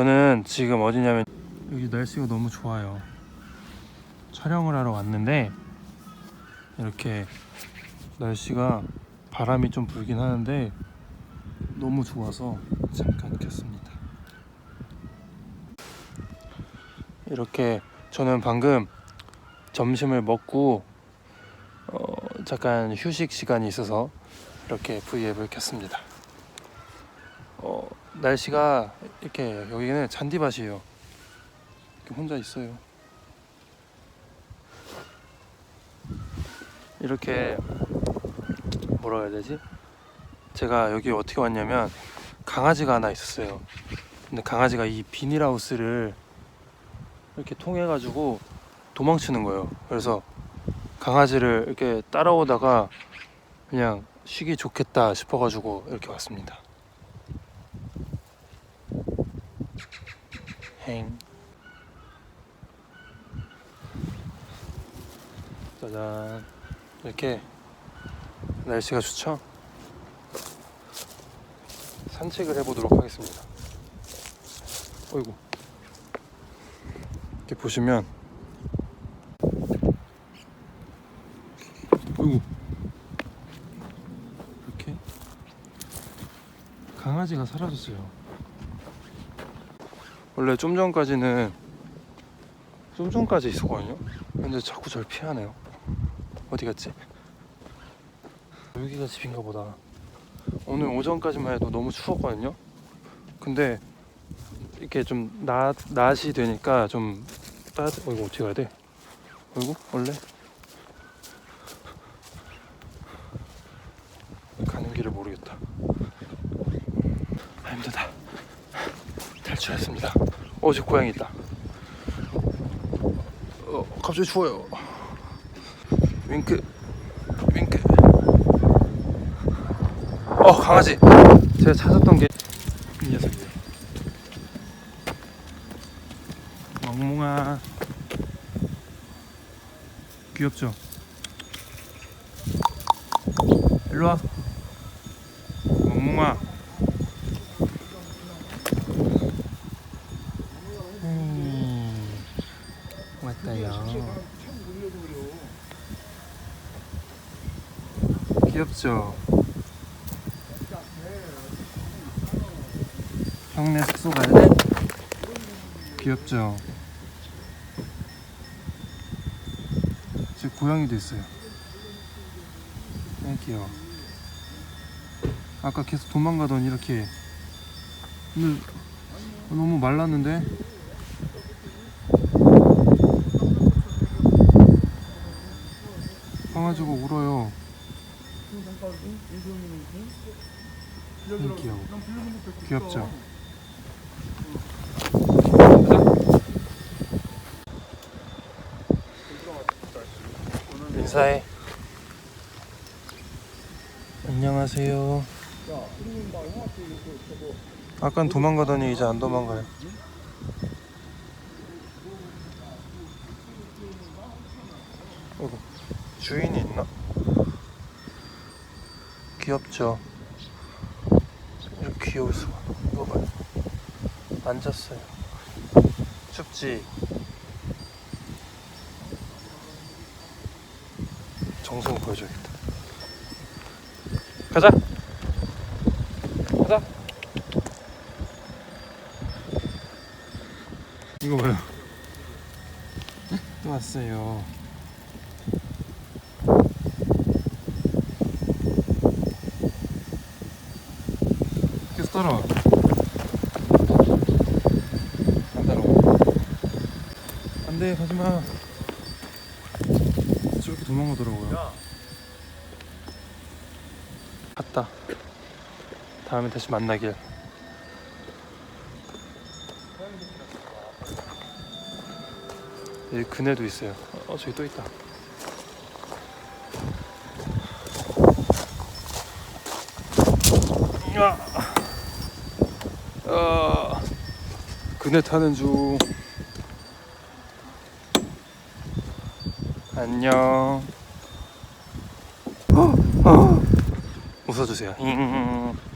저는 지금 어디냐면 여기 날씨가 너무 좋아요. 촬영을 하러 왔는데 이렇게 날씨가 바람이 좀 불긴 하는데 너무 좋아서 잠깐 켰습니다. 이렇게 저는 방금 점심을 먹고 어, 잠깐 휴식 시간이 있어서 이렇게 V앱을 켰습니다. 어, 날씨가 이렇게 여기는 잔디밭이에요. 이렇게 혼자 있어요. 이렇게 뭐라 해야 되지? 제가 여기 어떻게 왔냐면 강아지가 하나 있었어요. 근데 강아지가 이 비닐하우스를 이렇게 통해 가지고 도망치는 거예요. 그래서 강아지를 이렇게 따라오다가 그냥 쉬기 좋겠다 싶어가지고 이렇게 왔습니다. 행. 짜잔. 이렇게 날씨가 좋죠? 산책을 해보도록 하겠습니다. 어이구. 이렇게 보시면 어이구. 이렇게 강아지가 사라졌어요. 원래 좀 전까지는 좀 전까지 있었거든요. 근데 자꾸 절 피하네요. 어디 갔지? 여기가 집인가 보다. 오늘 오전까지만 해도 너무 추웠거든요. 근데 이렇게 좀 낮, 낮이 되니까 좀 따뜻, 어이구, 어떻게 가야 돼? 어이구, 원래? 가는 길을 모르겠다. 아, 힘들다. 탈출했습니다. 어, 저 고양이 있다. 어, 갑자기 추워요. 윙크, 윙크. 어, 강아지. 제가 찾았던 게 이 녀석이에요. 멍멍아. 귀엽죠? 일로 와. 멍멍아. 귀엽죠? 형네 숙소 갈래? 귀엽죠? 제 고양이도 있어요. 아 귀여워. 아까 계속 도망가더니 이렇게 근데 너무 말랐는데 강아지가 울어요. 음, 귀여워. 귀엽죠? 인사해. 안녕하세요. 아깐 도망가더니 이제 안 도망가요. 어이구, 주인이 있나? 귀엽죠? 이렇게 귀여울 수가. 이거 봐요. 앉았어요. 춥지? 정성 보여줘야겠다. 가자! 가자! 이거 봐요. 또 왔어요. 따라와. 안 따라와. 안 돼, 가지 마. 저렇게 도망가더라고요. 갔다. 다음에 다시 만나길. 여기 그네도 있어요. 어, 저기 또 있다. 야. 그네 타는 중. 안녕. 어, 어. 웃어주세요. 잉.